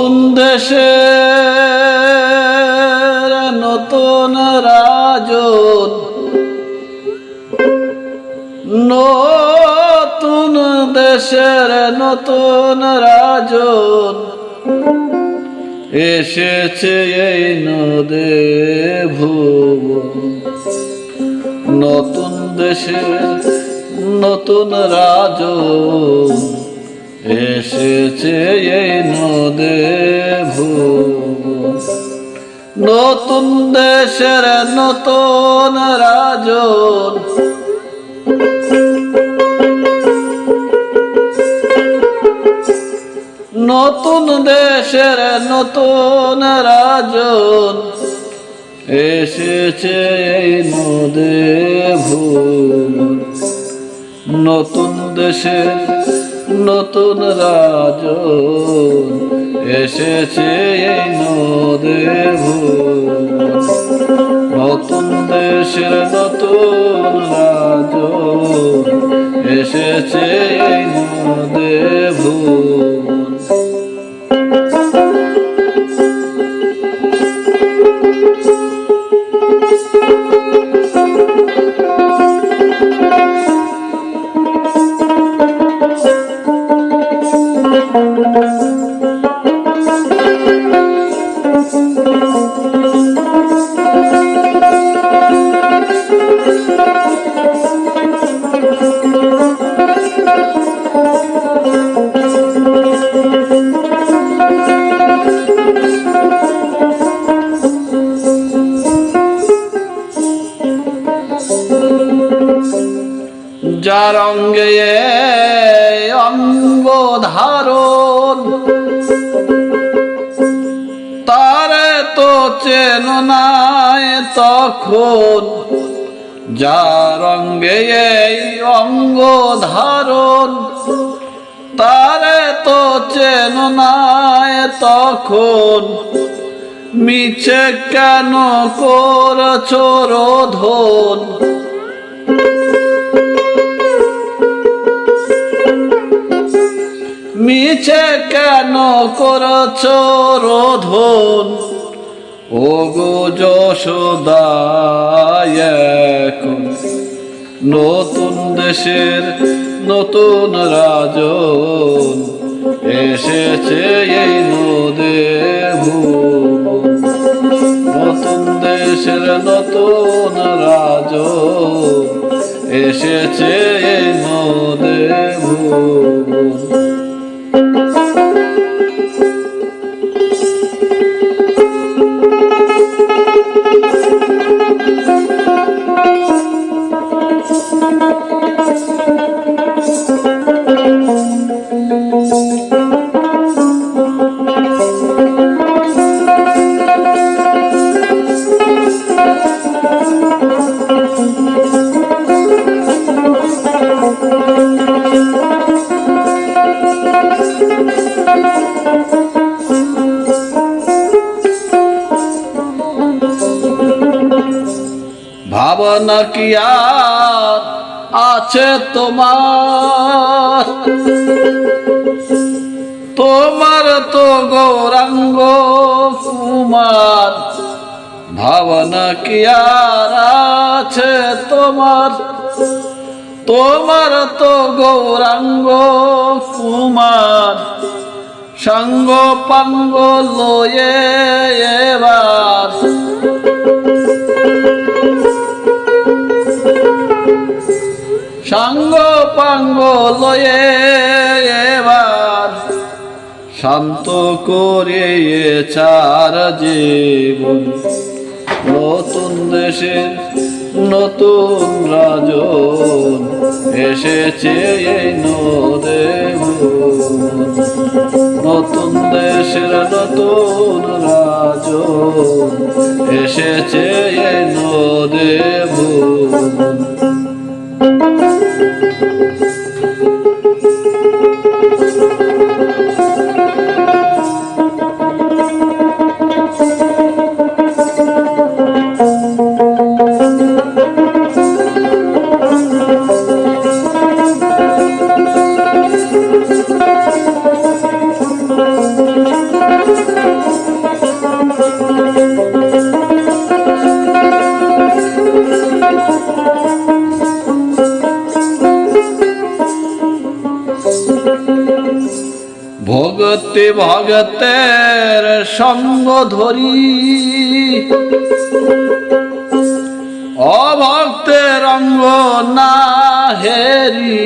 নতুন দেশে নতুন রাজন, নতুন দেশের নতুন রাজন। এসেছে এই নদে ভুব নতুন দেশে নতুন রাজন। এসেছে এই নদে ভুব নতুন দেশের নতুন রাজন। নতুন দেশের নতুন রাজন। এসেছে এই নদে ভুল নতুন দেশের নতুন রাজ এসেছে এই নদেব নতুন দেশের নতুন রাজন এসেছে এই নদে যার অঙ্গে অঙ্গ ধারণ। তারে তো চেন নাই তখন, যার অঙ্গে অঙ্গ ধারণ। তারে তো চেন নাই তখন, মিছে কেন করছ রোধন? মিছে কেন করছ রোধন? ও গো যশোদায় নতুন দেশের নতুন রাজন। এসেছে এই নদে ভুবন নতুন দেশের নতুন রাজন। এসেছে এই নদে ভুবন ভাবনা কি আর আছে তোমার? তোমার তো গৌরাঙ্গ কুমার, ভাবনা কি আর আছে তোমার? তোমার তো গৌরাঙ্গ কুমার, সঙ্গ পাঙ্গ লয়ে এবার পাঙ্গ লয়ে এবার শান্ত করে চার জীবন। নতুন দেশে নতুন রাজন এসেছে এই নদে নতুন দেশের নতুন রাজন এসেছে এই নদে ভক্তি ভগতের সঙ্গ ধরি। অভক্তের অঙ্গ না হেরি,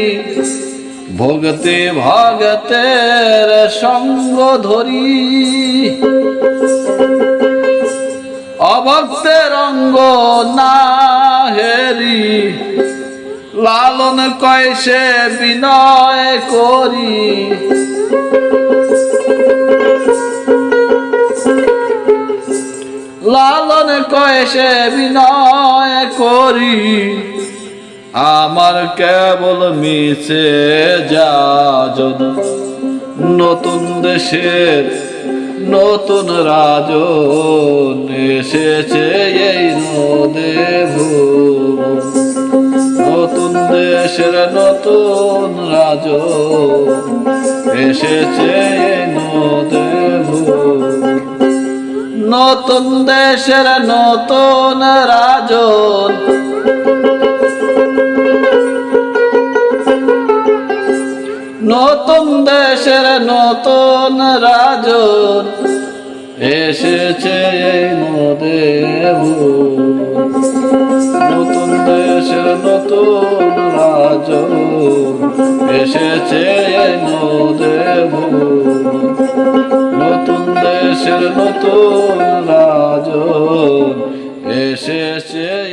ভক্তি ভগতের সঙ্গ ধরি। অভক্তের অঙ্গ না হেরি, লালন কয়সে বিনয় করি। লালন কয়সে বিনয় করি। আমার কেবল মিছে যাজন। নতুন দেশের নতুন রাজন এসেছে এই নদে নতুন দেশের নতুন রাজ এসেছে এই নতুন দেশের নতুন রাজন। নতুন দেশের নতুন রাজন। এসেছে নতুন দেশের নতুন রাজন। এসেছে নতুন দেশের নতুন রাজন এসেছে